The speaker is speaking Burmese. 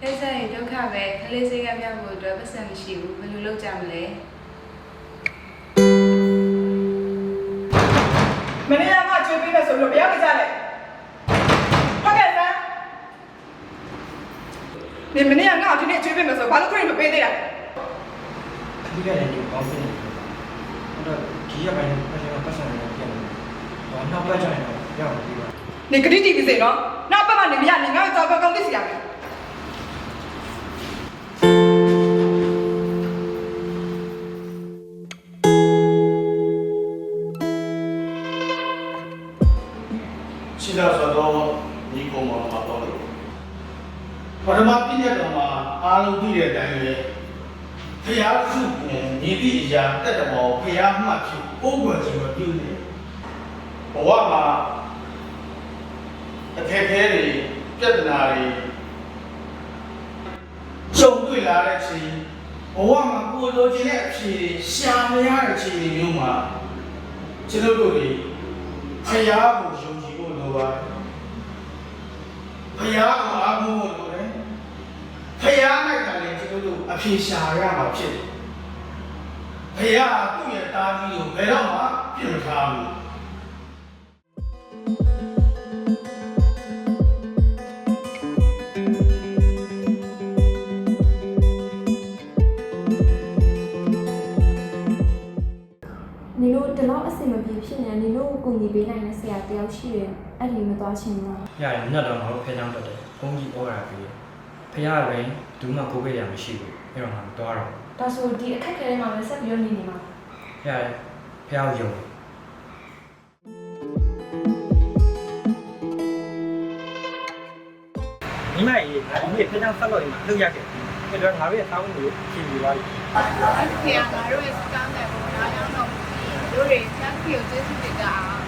ဆက်ရင်ဒုက္ခပဲကလေးစိတ်ကပြောက်ဖို့အတွက်ပတ်စံမရှိဘူးဘယ်လိုလုပ်ကြမလဲမနေ့ကငါကျွေးပေးမယ်ဆိုပြီးတော့ဘယ်ရောက်ကြလဲဟုတ်ကဲ့ဆန်းဒီမနေ့ကငါဒီနေ့ကျွေးပေးမယ်ဆိုဘာလို့ခရင်မပေးသေးတာဒီကလည်းဒီကောင်းစင်နေအဲ့တော့ဒီရက်ပိုင်းပတ်စံပတ်စံနေပြန်တယ်ဟောနောက်ပတ်ကြရင်တော့ရအောင်ပြီးပါနေကတိတီးပြီးစေနော်နောက်ပတ်မှနေမရနေငါ့ကိုကြောက်ကောင်းသိစီရမယ် ရှိလာဆိုတော့ဒီကုန်းမှာမှာတော့လို့ပထမပြည့်တဲ့ကောင်မှာအားလုံးသိတဲ့အတိုင်းပဲဖျားစုနဲ့ညီတိအရာတက်တော်မောဖျားမှတ်ဖြစ်အိုးကွယ်ခြင်းမပြုနေဘဝမှာအခက်အခဲတွေပြဿနာတွေကြုံတွေ့လာတဲ့အချိန်ဘဝမှာကိုယ်လိုချင်တဲ့အဖြေတွေရှာမရတဲ့အချိန်တွေမျိုးမှာကျွန်တော်တို့တွေဖယားကိုယုံကြည်ဖို့ လိုပါတယ်ဖယားကိုအားကိုးဖို့လိုတယ်ဖယား၌ကလည်းကျွန်တော်တို့အဖြေရှာရမှာဖြစ်တယ်ဖယားသူ့ရဲ့တားကြီးကိုဘယ်တော့မှပြင်မထားဘူး ဒီလောက်အဆင်မပြေဖြစ်နေနေလို့ကိုညီပေးနိုင်တဲ့ဆရာတယောက်ရှိတယ်အဲ့ဒီမသွားချင်ဘူးရတယ်ညတော့ငါတို့ဖះချောင်းတက်တယ်ဘုန်းကြီးဩရာပြီးဖះပဲဘူးမှကိုပေးရမရှိဘူးအဲ့တော့ငါမသွားတော့ဒါဆိုဒီအခက်အခဲတွေမှာပဲဆက်ပြီးတော့နေနေမှာရတယ်ဖះကိုယုံမိမရေဒါဒီနေ့ဖျက်ချောင်းဆက်လို့ရင်လှုပ်ရတယ်။အဲ့တော့ငါတို့ရဲ့စောင်းကိုဖြည်ပြီးသွားပြီဖေကငါတို့ရဲ့စကမ်းတယ်ပေါ့ ဒါကြောင့်တော့တို့တွေချက်ပြီးကိုကျေးဇူးတင်ကြအောင်